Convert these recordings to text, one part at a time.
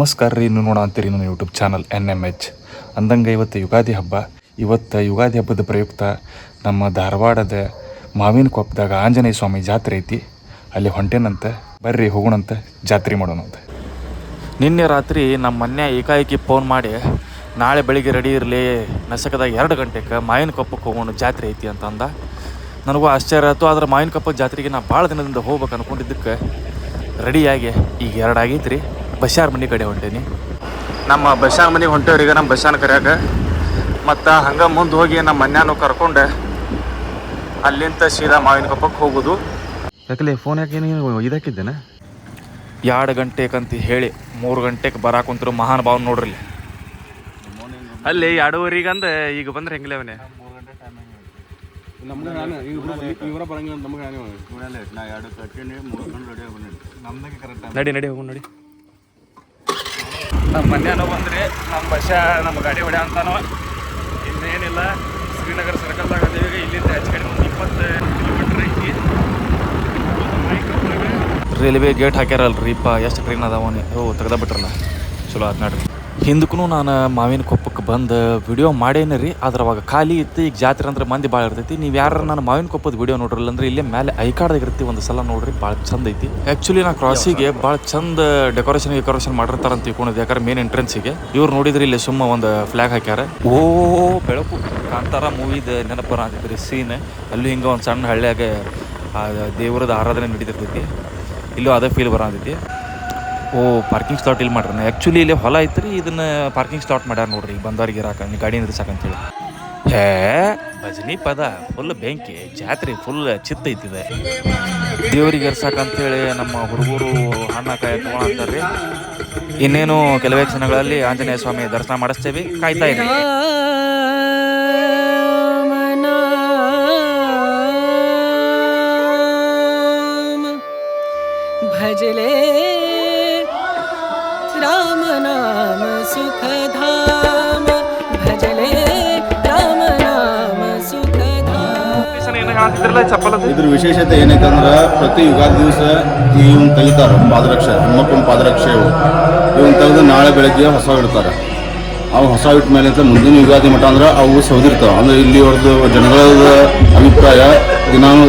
ನಮಸ್ಕಾರ ರೀ, ಇನ್ನು ನೋಡಂತೀರಿ ನನ್ನ YouTube channel N M H ಅಂದಂಗೆ ಇವತ್ತು ಯುಗಾದಿ ಹಬ್ಬ. ಇವತ್ತು ಯುಗಾದಿ ಹಬ್ಬದ ಪ್ರಯುಕ್ತ ನಮ್ಮ ಧಾರವಾಡದ ಮಾವಿನ ಕೊಪ್ಪದಾಗ ಆಂಜನೇಯ ಸ್ವಾಮಿ ಜಾತ್ರೆ ಐತಿ. ಅಲ್ಲಿ ಹೊಂಟೇನಂತ, ಬರ್ರಿ ಹೋಗೋಣಂತ ಜಾತ್ರೆ ಮಾಡೋಣಂತ ನಿನ್ನೆ ರಾತ್ರಿ ನಮ್ಮ ಮೊನ್ನೆ ಏಕಾಏಕಿ ಫೋನ್ ಮಾಡಿ, ನಾಳೆ ಬೆಳಿಗ್ಗೆ ರೆಡಿ ಇರಲಿ, ನಸಕದಾಗ ಎರಡು ಗಂಟೆಗೆ ಮಾವಿನ ಕೊಪ್ಪಕ್ಕೆ ಹೋಗೋಣ ಜಾತ್ರೆ ಐತಿ ಅಂತ ಅಂದ. ನನಗೂ ಆಶ್ಚರ್ಯ ಆಯಿತು, ಆದ್ರೆ ಮಾವಿನ ಕೊಪ್ಪ ಜಾತ್ರೆಗೆ ನಾ ಭಾಳ ದಿನದಿಂದ ಹೋಗ್ಬೇಕು ಅಂದ್ಕೊಂಡಿದ್ದಕ್ಕೆ ರೆಡಿಯಾಗಿ ಈಗ ಎರಡು ಆಗೈತೆ ರೀ ಮನೆ ಕಡೆ ಹೊಂಟೇನಿ. ನಮ್ಮ ಬಶಾರ್ ಮನೆಗೆ ಹೊಂಟೇವ್ರಿಗೆ ನಮ್ಮ ಬಸ್ಸಾನ ಕರ್ಯಾಗ. ಮತ್ತು ಹಂಗೆ ಮುಂದೆ ಹೋಗಿ ನಮ್ಮ ಮನ್ಯಾನು ಕರ್ಕೊಂಡು. ಅಲ್ಲಿಂದ ಸೀದಾ ಮಾವಿನ ಕಪ್ಪಕ್ಕೆ ಹೋಗೋದು. ಯಾಕಲೆ ಫೋನ್ ಯಾಕೆ ಇದಕ್ಕಿದ್ದೇನೆ ಇದಾಕಿದ್ದೇನೆ ಎರಡು ಗಂಟೆಗಂತ ಹೇಳಿ ಮೂರು ಗಂಟೆಗೆ ಬರಾಕುಂತಿರೋ ಮಹಾನ್ ಭಾವನ ನೋಡ್ರಿ. ಅಲ್ಲಿ ಅಲ್ಲಿ ಎರಡೂವರೆಗಂದ ಈಗ ಬಂದ್ರೆ ಹೆಂಗ್ಲೆ ಅವನೇ? ನಾನು ನಾನೇ ನಡಿ ನಡಿ ಹೋಗು ನಡಿ. ನಮ್ಮ ಮನ್ಯಾನೋ ಬಂದ್ರಿ, ನಮ್ಮ ಬಸ, ನಮ್ಮ ಗಾಡಿ ಹೊಡೆ ಅಂತಾನೋ ಇನ್ನೇನಿಲ್ಲ, ಶ್ರೀನಗರ ಸರ್ಕಲ್ದಾಗ ಅದೇವಿ ಇಲ್ಲಿಂದ ಹೆಚ್ಚು ಕಡಿಮೆ ಒಂದು ಇಪ್ಪತ್ತು ಕಿಲೋಮೀಟ್ರ್ ಐತಿ. ರೈಲ್ವೆ ಗೇಟ್ ಹಾಕ್ಯಾರಲ್ರಿ ಇಪ್ಪ ಎಷ್ಟು ಟ್ರೈನ್ ಅದಾವನಿ ಓ ತೆಗ್ದ ಬಿಟ್ರಲ್ಲ ಚಲೋ ಆತ್ ನೋಡ್ರಿ. ಹಿಂದಕ್ಕೂ ನಾನು ಮಾವಿನ ಕೊಪ್ಪಕ್ಕೆ ಬಂದು ವಿಡಿಯೋ ಮಾಡೇನಿ ರೀ. ಅವಾಗ ಖಾಲಿ ಇತ್ತು, ಈಗ ಜಾತ್ರೆ ಅಂದ್ರೆ ಮಂದಿ ಭಾಳ ಇರ್ತೈತಿ. ನೀವು ಯಾರು ನಾನು ಮಾವಿನ ಕೊಪ್ಪದ ವಿಡಿಯೋ ನೋಡ್ರಲ್ಲ ಅಂದ್ರೆ ಇಲ್ಲೇ ಮೇಲೆ ಐಕಾಡ್ದಾಗ ಇರ್ತೀವಿ ಒಂದು ಸಲ ನೋಡ್ರಿ, ಭಾಳ ಚಂದ ಐತಿ. ಆ್ಯಕ್ಚುಲಿ ನಾ ಕ್ರಾಸಿಗೆ ಭಾಳ ಚಂದ ಡೆಕೋರೇಷನ್ ಡೆಕೋರೇಷನ್ ಮಾಡಿರ್ತಾರ ಅಂತ ತಿಳ್ಕೊಂಡಿದ್ದು. ಯಾಕಂದ್ರೆ ಮೇನ್ ಎಂಟ್ರೆನ್ಸಿಗೆ ಇವ್ರು ನೋಡಿದ್ರೆ ಇಲ್ಲಿ ಸುಮ್ಮ ಒಂದು ಫ್ಲಾಗ್ ಹಾಕ್ಯಾರ. ಓ, ಬೆಳಕು ಕಾಂತಾರ ಮೂವಿದ ನೆನಪು ಅಂತಿದ್ರಿ ಸೀನ್ ಅಲ್ಲೂ ಹಿಂಗೆ ಒಂದು ಸಣ್ಣ ಹಳ್ಳಿಯಾಗ ದೇವರದ ಆರಾಧನೆ ನಡೀತಿರ್ತೈತಿ. ಇಲ್ಲೂ ಅದೇ ಫೀಲ್ ಬರತೈತಿ. ಓ ಪಾರ್ಕಿಂಗ್ ಸ್ಲಾಟ್ ಇಲ್ಲಿ ಮಾಡ್ರಿ. ಆ್ಯಕ್ಚುಲಿ ಇಲ್ಲಿ ಹೊಲ ಐತ್ರಿ, ಇದನ್ನ ಪಾರ್ಕಿಂಗ್ ಸ್ಲಾಟ್ ಮಾಡ್ಯಾರ ನೋಡ್ರಿ. ಬಂದವ್ರಿಗೆ ಇರಾಕ, ನೀ ಗಾಡಿ ಹೇಳಿ ಹೇ, ಭಜನಿ ಪದ ಫುಲ್ ಬೆಂಕಿ, ಜಾತ್ರೆ ಫುಲ್ ಚಿತ್ತ ಐತಿದೆ. ದೇವರಿಗೆ ಹೇಳಿ ನಮ್ಮ ಹುಡುಗರು ಹಣ್ಣ ಕಾಯಿ ತೊಗೊಳಂತಾರ್ರಿ ಇನ್ನೇನು ಕೆಲವೇ ಕ್ಷಣಗಳಲ್ಲಿ ಆಂಜನೇಯ ಸ್ವಾಮಿ ದರ್ಶನ ಮಾಡಿಸ್ತೇವೆ. ಕಾಯ್ತಾ ಇರಿ. ಇದ್ರ ವಿಶೇಷತೆ ಏನೈತೆ ಅಂದ್ರೆ ಪ್ರತಿ ಯುಗಾದಿ ದಿವಸ ಇವನ್ ತೆಗಿತಾರ ಪಾದರಕ್ಷೆ ಹನುಮಪ್ಪನ ಪಾದರಕ್ಷೆ ಇವು ಇವನ್ ತೆಗೆದು ನಾಳೆ ಬೆಳಗ್ಗೆ ಹೊಸ ಇಡ್ತಾರೆ. ಅವು ಹೊಸ ಇಟ್ಟ ಮೇಲೆ ಅಂತ ಮುಂದಿನ ಯುಗಾದಿ ಮಠ ಅಂದ್ರೆ ಅವು ಸೌದಿರ್ತಾವ ಅಂದ್ರೆ ಇಲ್ಲಿ ಅವ್ರದ್ದು ಜನಗಳ ಅಭಿಪ್ರಾಯ ದಿನಾನು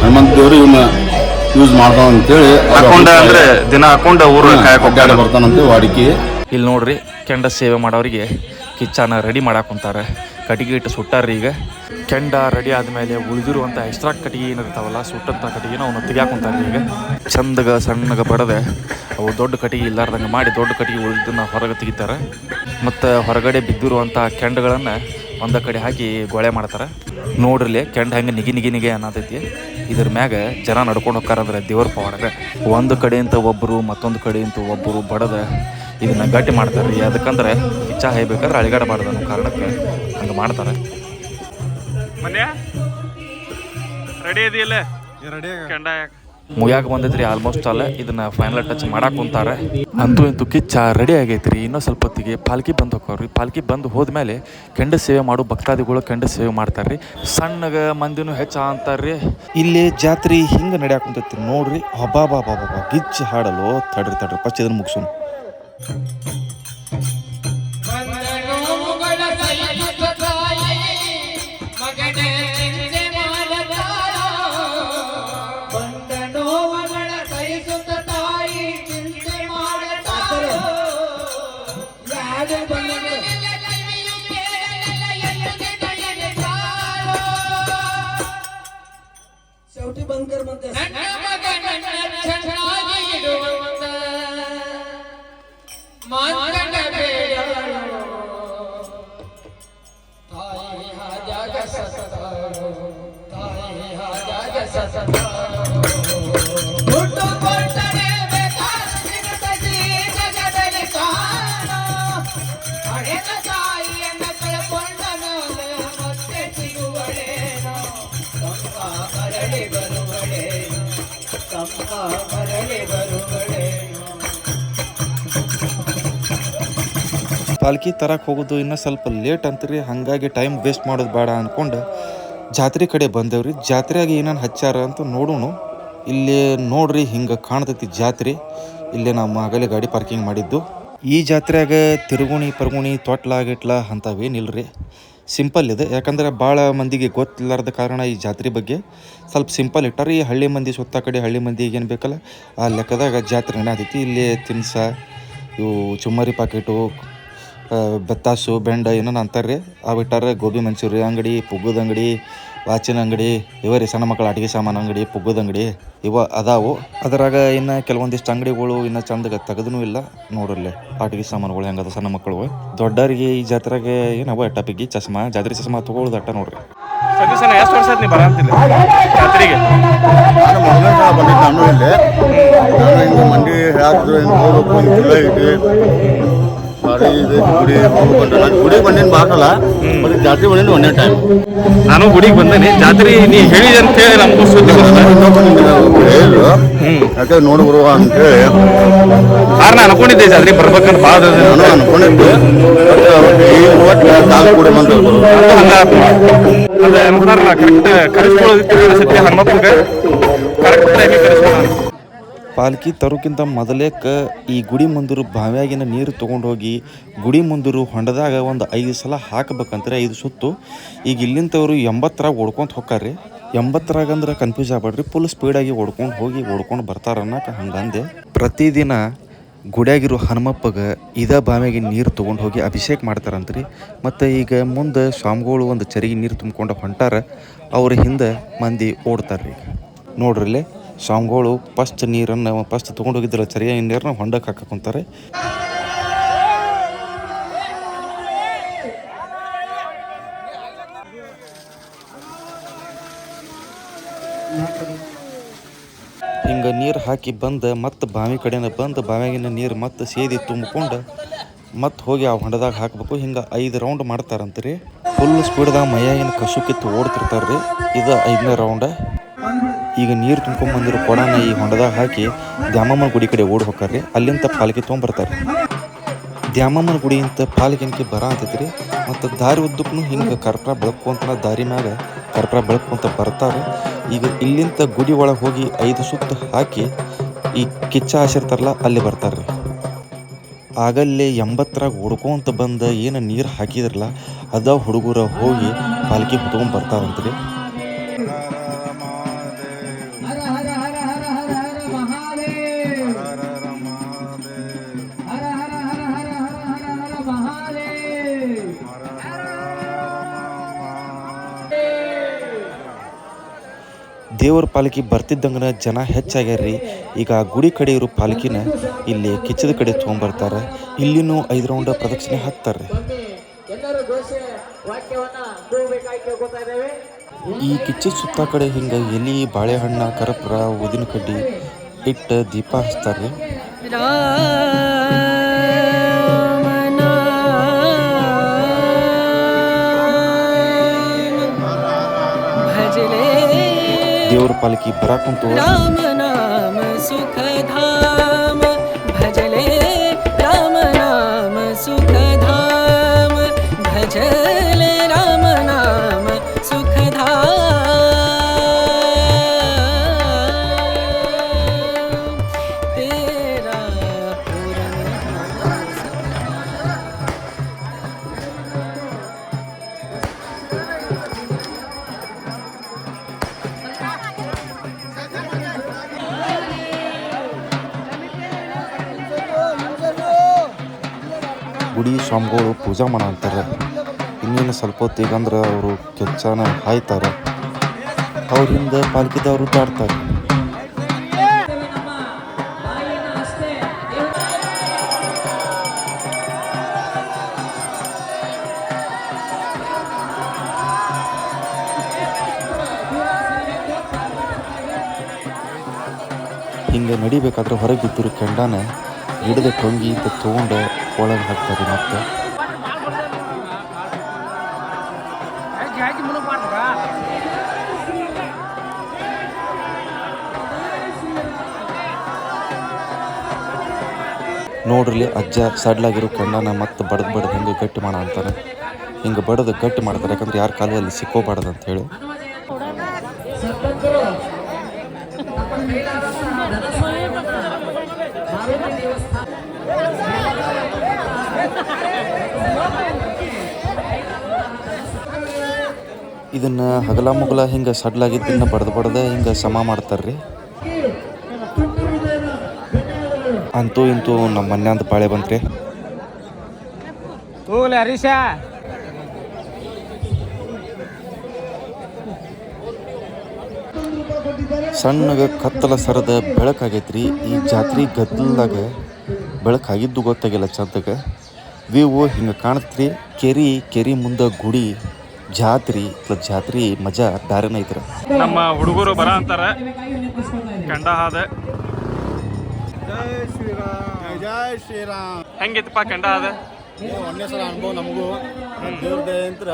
ಹನುಮಂತ ದೇವರು ಇವನ್ನ ಯೂಸ್ ಮಾಡ್ತಾವ ಅಂತೇಳಿ ಅಂದ್ರೆ ದಿನ ಹಾಕೊಂಡ ಊರ ಕಾಯಕ್ಕೆ ಬರ್ತಾನಂತೆ ವಾಡಿಕೆ. ಇಲ್ಲಿ ನೋಡ್ರಿ ಕೆಂಡ ಸೇವೆ ಮಾಡೋರಿಗೆ ಕಿಚ್ಚನ ರೆಡಿ ಮಾಡಾಕ್ ಕಟಿಗೆ ಕಟ್ಟಿಗೆ ಇಟ್ಟು ಸುಟ್ಟಾರ್ರಿ ಈಗ ಕೆಂಡ, ರೆಡಿ ಆದಮೇಲೆ ಉಳಿದಿರುವಂಥ ಎಕ್ಸ್ಟ್ರಾ ಕಟ್ಟಿಗೆ ಏನಿರ್ತಾವಲ್ಲ ಸುಟ್ಟಂಥ ಕಟ್ಟಿಗೆನ ಅವನ್ನ ತೆಗಿಯಾಕೊಂತಾರೆ ಈಗ. ಚಂದಗ, ಸಣ್ಣಗ ಬಡದೆ ಅವು ದೊಡ್ಡ ಕಟ್ಟಿಗೆ ಇಲ್ಲಾರ್ದಂಗೆ ಮಾಡಿ ದೊಡ್ಡ ಕಟ್ಟಿಗೆ ಉಳಿದನ್ನ ಹೊರಗೆ ತೆಗಿತಾರೆ. ಮತ್ತು ಹೊರಗಡೆ ಬಿದ್ದಿರುವಂಥ ಕೆಂಡಗಳನ್ನು ಒಂದ ಕಡೆ ಹಾಕಿ ಗೊಳೆ ಮಾಡ್ತಾರೆ. ನೋಡ್ರಿಲಿ ಕೆಂಡ ಹೆಂಗೆ ನಿಗಿ ನಿಗಿ ನಿಗಿ ಅನ್ನತೈತಿ. ಇದ್ರ ಮ್ಯಾಗ ಜನ ನಡ್ಕೊಂಡು ಹೋಗ್ತಾರಂದ್ರೆ ದೇವ್ರ ಪವಾಡಗ ಒಂದು ಕಡೆಯಿಂದ ಒಬ್ಬರು ಮತ್ತೊಂದು ಕಡೆಯಿಂದ ಒಬ್ಬರು ಬಡದ ಇದನ್ನ ಗಟ್ಟಿ ಮಾಡ್ತಾರೆ ರೀ ಅದಕ್ಕಂದ್ರೆ ಇಚ್ಛಾ ಹೇಬೇಕಾದ್ರೆ ಅಳಿಗಾಡಬಾರ್ದು ಅನ್ನೋ ಕಾರಣಕ್ಕೆ ಹಂಗೆ ಮಾಡ್ತಾರೆ. ಮನ್ಯ? ರೆಡಿ ಇದೆಯಲ್ಲ? ಕೆಂಡ ಮುಗ್ಯಾಕ ಬಂದೈತ್ರಿ ಆಲ್ಮೋಸ್ಟ್ ಅಲ್ಲ. ಇದನ್ನ ಫೈನಲ್ ಟಚ್ ಮಾಡಾಕ್ ಕುಂತಾರ. ಅಂತೂ ಇಂತೂ ಕಿಚ್ಚ ರೆಡಿ ಆಗೈತ್ರಿ. ಇನ್ನೂ ಸ್ವಲ್ಪ ಹೊತ್ತಿಗೆ ಪಾಲ್ಕಿ ಬಂದು ಹೋಗ್ರಿ ಪಾಲ್ಕಿ ಬಂದು ಹೋದ್ಮೇಲೆ ಕೆಂಡ ಸೇವೆ ಮಾಡೋ ಭಕ್ತಾದಿಗಳು ಕೆಂಡ ಸೇವೆ ಮಾಡ್ತಾರ್ರಿ. ಸಣ್ಣಗ ಮಂದಿನೂ ಹೆಚ್ಚ ಅಂತಾರ್ರಿ. ಇಲ್ಲಿ ಜಾತ್ರೆ ಹಿಂಗೆ ನಡ್ಯಾಕ ಕುಂತೈತಿ ನೋಡ್ರಿ ಹಬ್ಬಾ ಬಾಬಾ ಬಾಬಾ ಬಾ ಗಿಚ್ಚಿ ಹಾಡಲು ತಡ್ರಿ ತಡ್ರಿ. ಫಸ್ಟ್ ಇದನ್ನ ಮುಗಿಸೋಣ. ಪಾಲ್ಕಿ ತರಕ್ಕೆ ಹೋಗೋದು ಇನ್ನೂ ಸ್ವಲ್ಪ ಲೇಟ್ ಅಂತೀರಿ ಹಾಗಾಗಿ ಟೈಮ್ ವೇಸ್ಟ್ ಮಾಡೋದು ಬೇಡ ಅಂದ್ಕೊಂಡು ಜಾತ್ರೆ ಕಡೆ ಬಂದೇವ್ರಿ. ಜಾತ್ರೆಯಾಗ ಏನೇನು ಹಚ್ಚಾರ ಅಂತ ನೋಡೋಣ. ಇಲ್ಲಿ ನೋಡ್ರಿ ಹಿಂಗೆ ಕಾಣ್ತೈತಿ ಜಾತ್ರೆ. ಇಲ್ಲೇ ನಮ್ಮ ಆಗಲೇ ಗಾಡಿ ಪಾರ್ಕಿಂಗ್ ಮಾಡಿದ್ದು. ಈ ಜಾತ್ರೆಯಾಗ ತಿರುಗುಣಿ ಪರ್ಗುಣಿ ತೊಟ್ಲ ಗಿಟ್ಲ ಅಂಥವೇನಿಲ್ಲರಿ ಸಿಂಪಲ್ ಇದೆ. ಯಾಕಂದ್ರೆ ಭಾಳ ಮಂದಿಗೆ ಗೊತ್ತಿಲ್ಲಾರ್ದ ಕಾರಣ ಈ ಜಾತ್ರೆ ಬಗ್ಗೆ ಸ್ವಲ್ಪ ಸಿಂಪಲ್ ಇಟ್ಟಾರೆ. ಈ ಹಳ್ಳಿ ಮಂದಿ ಸುತ್ತ ಕಡೆ ಹಳ್ಳಿ ಮಂದಿಗೆ ಏನು ಬೇಕಲ್ಲ, ಆ ಲೆಕ್ಕದಾಗ ಜಾತ್ರೆ ನಡೆಯತೈತಿ. ಇಲ್ಲಿ ತಿನ್ಸ, ಇವು ಚುಮ್ಮರಿ ಪಾಕೆಟು ಬತ್ತಾಸು ಬೆಂಡ ಏನೇನು ಅಂತಾರೆ ಅವು ಬಿಟ್ಟಾರೆ ಗೋಬಿ ಮಂಚೂರಿ ಅಂಗಡಿ ಪುಗ್ಗದ ಅಂಗಡಿ ವಾಚಿನ ಅಂಗಡಿ ಇವ ರೀ ಸಣ್ಣ ಮಕ್ಕಳ ಆಟಿಕೆ ಸಾಮಾನು ಅಂಗಡಿ ಪುಗ್ಗದ ಅಂಗಡಿ ಇವ ಅದಾವು. ಅದರಾಗ ಇನ್ನು ಕೆಲವೊಂದಿಷ್ಟು ಅಂಗಡಿಗಳು ಇನ್ನು ಚಂದ ತೆಗೆದೂ ಇಲ್ಲ. ನೋಡ್ರಲ್ಲೇ ಆಟಿಕೆ ಸಾಮಾನುಗಳು ಹೆಂಗದ ಸಣ್ಣ ಮಕ್ಕಳು ದೊಡ್ಡವರಿಗೆ ಈ ಜಾತ್ರೆಗೆ ಏನವ ಪಿಗ್ಗಿ ಚಸ್ಮಾ ಜಾತ್ರೆ ಚಸ್ಮಾ ತಗೊಳ್ಳೋದು ಅಟ್ಟ ನೋಡ್ರಿ. ಎಷ್ಟು ವರ್ಷ ನೀವು ಬರಂತಿಲ್ಲ ಜಾತ್ರೆಗೆ? ನಾನು ಮೊದಲನೇ ಸಲ ಬಂದಿದ್ದು ನಾನು ಇಲ್ಲಿ. ಮಂಡಿ ಹಾಕಿದ್ರು ಹೋಗ್ಬೇಕು ಸಾರಿ ಇದು ಗುಡಿ ನಾನು ಗುಡಿಗೆ ಬಂದಿನ ಬಾಕಲ್ಲ ಮತ್ತೆ ಜಾತ್ರೆ ಬಂದಿನ ಒಂದೇ ಟೈಮ್ ನಾನು ಗುಡಿಗೆ ಬಂದೇನಿ ಜಾತ್ರೆ ನೀ ಹೇಳಿದೆ ಅಂತ ಹೇಳಿ ನಮಗೂ ಸುದ್ದಿ ಹೇಳಿದ್ರು ಯಾಕೆ ನೋಡಿ ಬರುವ ಅಂತೇಳಿ ಕಾರಣ ನಾನು ಅನ್ಕೊಂಡಿದ್ದೆ ಜಾತ್ರೆ ಬರ್ಬೇಕಂತ ಭಾಳ ನಾನು ಅನ್ಕೊಂಡಿದ್ದೆ ಮತ್ತೆ ಈ ಮೂವತ್ತು ಕಾಲು ಕೂಡ ಬಂದು ಅದೇ ಕರೆಕ್ಟ್ ಕರೆಸ್ಕೊಳ್ಳೋದಿತ್ತು ಅನಿಸುತ್ತೆ ಹನುಮಪ್ಪಗೆ ಕರೆಕ್ಟ್ ಟೈಮಿಗೆ ಕರೆಸ್ಕೊಳ್ಳೋಣ ಪಾಲ್ಕಿ ತರೋಕ್ಕಿಂತ ಮೊದಲೇಕ ಈ ಗುಡಿ ಮುಂದರು ಬಾವ್ಯಾಗಿನ ನೀರು ತೊಗೊಂಡು ಹೋಗಿ ಗುಡಿ ಮುಂದರು ಹೊಂಡದಾಗ ಒಂದು ಐದು ಸಲ ಹಾಕಬೇಕಂತಾರೆ ಐದು ಸುತ್ತು. ಈಗ ಇಲ್ಲಿಂದವರು ಎಂಬತ್ತರಾಗ ಓಡ್ಕೊಂತ ಹೋಗ್ತಾರ್ರಿ ಎಂಬತ್ತರಾಗ ಅಂದ್ರೆ ಕನ್ಫ್ಯೂಸ್ ಆಗ್ಬೇಡ್ರಿ ಫುಲ್ ಸ್ಪೀಡಾಗಿ ಓಡ್ಕೊಂಡು ಹೋಗಿ ಓಡ್ಕೊಂಡು ಬರ್ತಾರನ್ನಕ್ಕೆ ಹಂಗಂದೆ ಪ್ರತಿದಿನ ಗುಡಿಯಾಗಿರೋ ಹನುಮಪ್ಪಗೆ ಇದ ಬಾವಿಯಾಗಿ ನೀರು ತೊಗೊಂಡು ಹೋಗಿ ಅಭಿಷೇಕ ಮಾಡ್ತಾರಂತ್ರಿ. ಮತ್ತು ಈಗ ಮುಂದೆ ಸ್ವಾಮಿಗಳು ಒಂದು ಚರಿಗೆ ನೀರು ತುಂಬಿಕೊಂಡು ಹೊಂಟಾರ. ಅವ್ರ ಹಿಂದೆ ಮಂದಿ ಓಡ್ತಾರ್ರಿ. ನೋಡ್ರಲ್ಲಿ? ಸ್ವಾಮಿಗಳು ಫಸ್ಟ್ ನೀರನ್ನು ಫಸ್ಟ್ ತೊಗೊಂಡು ಹೋಗಿದ್ರಲ್ಲ ಚರಿಯ ನೀರನ್ನ ಹೊಂಡಕ್ಕೆ ಹಾಕಕೊಂತಾರೆ ಹಿಂಗೆ ನೀರು ಹಾಕಿ ಬಂದು ಮತ್ತೆ ಬಾವಿ ಕಡೆನ ಬಂದು ಬಾವಿಯಾಗಿನ ನೀರು ಮತ್ತೆ ಸೇದಿ ತುಂಬಿಕೊಂಡು ಮತ್ತೆ ಹೋಗಿ ಆ ಹೊಂಡದಾಗ ಹಾಕಬೇಕು. ಹಿಂಗೆ ಐದು ರೌಂಡ್ ಮಾಡ್ತಾರಂತ್ರಿ. ಫುಲ್ ಸ್ಪೀಡ್ದಾಗ ಮೈಯಾಗಿನ ಕಸು ಕಿತ್ತು ಓಡ್ತಿರ್ತಾರೆ ರೀ ಇದು ಐದನೇ ರೌಂಡ ಈಗ ನೀರು ತುಂಬ್ಕೊಂಬಂದಿರೋ ಕೊಡನ ಈ ಹೊಂಡದಾಗ ಹಾಕಿ ದ್ಯಾಮಮ್ಮನ ಗುಡಿ ಕಡೆ ಓಡಿ ಹೋಗ್ತಾರೆ ಅಲ್ಲಿಂದ ಪಾಲಿಕೆ ತೊಗೊಂಬರ್ತಾರೆ ದ್ಯಾಮಮ್ಮನ ಗುಡಿ ಅಂತ ಪಾಲ್ಕಿನ್ಕಿ ಬರ ಅಂತೈತ್ರಿ? ಮತ್ತು ದಾರಿ ಉದ್ದಕ್ಕೂ ಹಿಂಗೆ ಕರ್ಪೂರ ಬೆಳಕೊಂತ ದಾರಿ ಮ್ಯಾಗ ಕರ್ಪೂರ ಬೆಳಕೊಂತ ಬರ್ತಾರೆ. ಈಗ ಇಲ್ಲಿಂದ ಗುಡಿ ಒಳಗೆ ಹೋಗಿ ಐದು ಸುತ್ತು ಹಾಕಿ ಈ ಕಿಚ್ಚ ಹಾಸಿರ್ತಾರಲ್ಲ, ಅಲ್ಲಿ ಬರ್ತಾರೆ ಆಗಲ್ಲೇ ಎಂಬತ್ತರಾಗ ಹುಡ್ಕೊಂತ ಬಂದ ಏನು ನೀರು ಹಾಕಿದ್ರಲ್ಲ, ಅದ ಹುಡುಗರ ಹೋಗಿ ಪಾಲಿಕೆ ಹೊತ್ಕೊಂಡ್ ಬರ್ತಾರಂತ್ರಿ ದೇವ್ರ ಪಾಲಕಿ ಬರ್ತಿದ್ದಂಗನ ಜನ ಹೆಚ್ಚಾಗ್ಯಾರ್ರಿ. ಈಗ ಗುಡಿ ಕಡೆ ಇರೋ ಪಾಲಕಿನ ಇಲ್ಲಿ ಕಿಚ್ಚದ ಕಡೆ ತೊಗೊಂಬರ್ತಾರೆ. ಇಲ್ಲಿನೂ ಐದು ರೌಂಡ್ ಪ್ರದಕ್ಷಿಣೆ ಹಾಕ್ತಾರೆ ಈ ಕಿಚ್ಚದ ಸುತ್ತ ಕಡೆ ಹಿಂಗ ಎಲಿ, ಬಾಳೆಹಣ್ಣ, ಕರಪುರ ಊದಿನ ಕಡ್ಡಿ ಇಟ್ಟು ದೀಪ ಹಚ್ತಾರೆ ఠాకూర్ పలికి బరకంతో రామ నామ సుఖధామ భజలే రామ నామ సుఖధామ భజలే ಗುಡಿ ಸ್ವಾಮಿಗಳು ಪೂಜಾ ಮಾಡ ಅಂತಾರೆ ಇನ್ನೇನು ಸ್ವಲ್ಪ ಹೊತ್ತಿಗೆ ಅಂದ್ರೆ ಅವರು ಕೆಚ್ಚಾನ ಹಾಯ್ತಾರೆ. ಅವ್ರ ಹಿಂದೆ ಪಾಲ್ಕಿದವರು ದಾಡ್ತಾರೆ ಹಿಂಗೆ ನಡಿಬೇಕಾದ್ರೆ ಹೊರಗೆ ಬಿದ್ದಿರೋ ಕೆಂಡಾನೆ ಗಿಡದ ಟೊಂಗಿ ತೊಗೊಂಡು ಒಳಗೆ ಹಾಕ್ತಾರೆ ಮತ್ತೆ. ನೋಡ್ರಿ ಅಜ್ಜ ಸಡ್ಲಾಗಿರೋ ಕಣ್ಣನ ಮತ್ತೆ ಬಡ್ದು ಬಡ್ದು ಹಿಂಗೆ ಗಟ್ಟಿ ಮಾಡ ಅಂತಾನೆ. ಹಿಂಗೆ ಬಡದು ಗಟ್ಟಿ ಮಾಡ್ತಾರೆ, ಯಾಕಂದ್ರೆ ಯಾರ ಕಾಲದಲ್ಲಿ ಸಿಕ್ಕೋಬಾರ್ದು ಅಂತ ಇದನ್ನು ಹಗಲ ಮುಗಲ ಹಿಂಗೆ ಸಡ್ಲಾಗಿದ್ದನ್ನು ಬಡ್ದು ಬಡ್ದು ಹಿಂಗೆ ಸಮ ಮಾಡ್ತಾರೆ ರೀ ಅಂತೂ ಇಂತೂ ನಮ್ಮ ಮನ್ಯಾಂದ ಪಾಳೆ ಬಂತ್ರಿ. ಹೋಗ್ಲಿ ಹರೀಶ. ಸಣ್ಣಗೆ ಕತ್ತಲ ಸರದ ಬೆಳಕಾಗೈತ್ರಿ ಈ ಜಾತ್ರೆ ಗದ್ದಲ್ದಾಗ ಬೆಳಕಾಗಿದ್ದು ಗೊತ್ತಾಗಿಲ್ಲ ಚಂದಗೆ. ವ್ಯೂ ಹಿಂಗೆ ಕಾಣತ್ರಿ ಕೆರಿ ಕೆರಿ ಮುಂದೆ ಗುಡಿ ಜಾತ್ರೆ ಜಾತ್ರಿ ಜಾತ್ರೆ ಮಜಾ ದಾರಿನ ಐತ್ರಿ. ನಮ್ಮ ಹುಡುಗರು ಬರ ಅಂತಾರ. ಕಂಡ ಹಾದ. ಜೈ ಶ್ರೀರಾಮ್. ಜೈ ಶ್ರೀರಾಮ್ ಹೆಂಗಿತ್ತಪ್ಪ ಕಂಡ ಹಾದ ಒಂದೇ ಸಲ ಅನುಭವ ನಮಗೂ. ದೇವ್ರ ದಯಂತ್ರ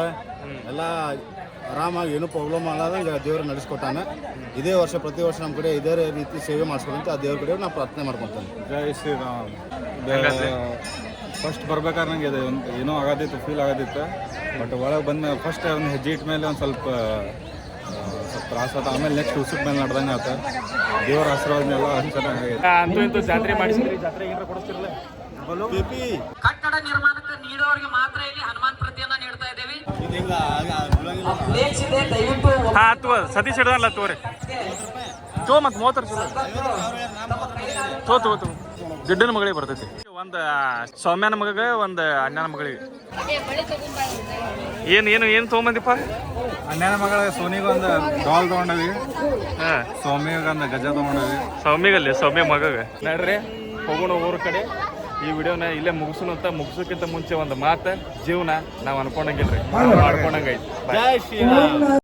ಎಲ್ಲ ಆರಾಮಾಗಿ ಏನೂ ಪ್ರಾಬ್ಲಮ್ ಆಗದಂಗೆ ದೇವ್ರು ನಡೆಸ್ಕೊಟ್ಟಾನೆ. ಇದೇ ವರ್ಷ ಪ್ರತಿ ವರ್ಷ ನಮ್ಮ ಕಡೆ ಇದೇ ರೀತಿ ಸೇವೆ ಮಾಡಿಸ್ಕೊಡಂತ ಆ ದೇವ್ರ ಕಡೆ ನಾವು ಪ್ರಾರ್ಥನೆ ಮಾಡ್ಕೊತಾನೆ ಜಯ ಶ್ರೀರಾಮ್. ಫಸ್ಟ್ ಬರ್ಬೇಕಾದ್ರೆ ನಂಗೆ ಅದು ಏನೋ ಆಗೋದಿತ್ತು ಫೀಲ್ ಆಗದಿತ್ತು. ಬಟ್ ಒಳಗೆ ಬಂದ ಫಸ್ಟ್ ಒಂದು ಹೆಜ್ಜೆ ಇಟ್ಟ ಮೇಲೆ ಒಂದು ಸ್ವಲ್ಪ ಸ್ವಲ್ಪ ತ್ರಾಸ ಆತ ಆಮೇಲೆ ನೆಕ್ಸ್ಟ್ ಉಸುಕ್ ಮೇಲೆ ನಡ್ದಂಗೆ ಆತ ದೇವರ ಆಶೀರ್ವಾದನೆಲ್ಲ ಚೆನ್ನಾಗೈತೆ ಅಂತೂ ಇಂತೂ ಜಾತ್ರೆ ಮಾಡಿಸಿದ್ರಿ ಜಾತ್ರೆ ಏನಾರ ಕೊಡಿಸ್ತಿರಲ್ಲ? ಕಟ್ಟಡ ನಿರ್ಮಾಣಕ್ಕೆ ನೀಡೋರಿಗೆ ಮಾತ್ರ ಇಲ್ಲಿ ಹನುಮಾನ್ ಪ್ರತಿಯನ್ನ ನೀಡ್ತಾ ಇದ್ದೀವಿ. ಹಾ ತೋ ಸತೀಶ್ ಹಿಡ್ದಲ್ಲ ತೋರಿ ತೋ ಮತ್ತೆ ಮೂವತ್ತರ ತೋ ತೋ ತೋ ಗಿಡ್ಡನ ಮಗಳಿಗೆ ಬರ್ತೈತಿ. ಒಂದು ಸೌಮ್ಯನ ಮಗಗೆ ಒಂದು ಅಣ್ಣನ ಮಗಳಿಗೆ. ಏನು ಏನು ಏನು ತೊಗೊಂಬಂದಿಪ್ಪ? ಅಣ್ಣನ ಮಗಳ ಸೋನಿಗೊಂದು ಡಾಲ್ ತೊಗೊಂಡವಿ. ಹಾಂ. ಸೌಮ್ಯಗೊಂದು ಗಜ ತೊಗೊಂಡವಿ. ಸೌಮ್ಯಗಲ್ಲಿ ಸೌಮ್ಯ ಮಗಗೆ. ನಡ್ರಿ ಹೋಗೋಣ ಊರ ಕಡೆ. ಈ ವಿಡಿಯೋನ ಇಲ್ಲೇ ಮುಗಿಸೋಣ ಅಂತ ಮುಗಿಸೋಕ್ಕಿಂತ ಮುಂಚೆ ಒಂದು ಮಾತು ಜೀವನ ನಾವು ಅನ್ಕೊಂಡಂಗಿಲ್ರಿ. ಮಾಡ್ಕೊಂಡಂಗೈತಿ ಜೈ ಶ್ರೀರಾಮ್.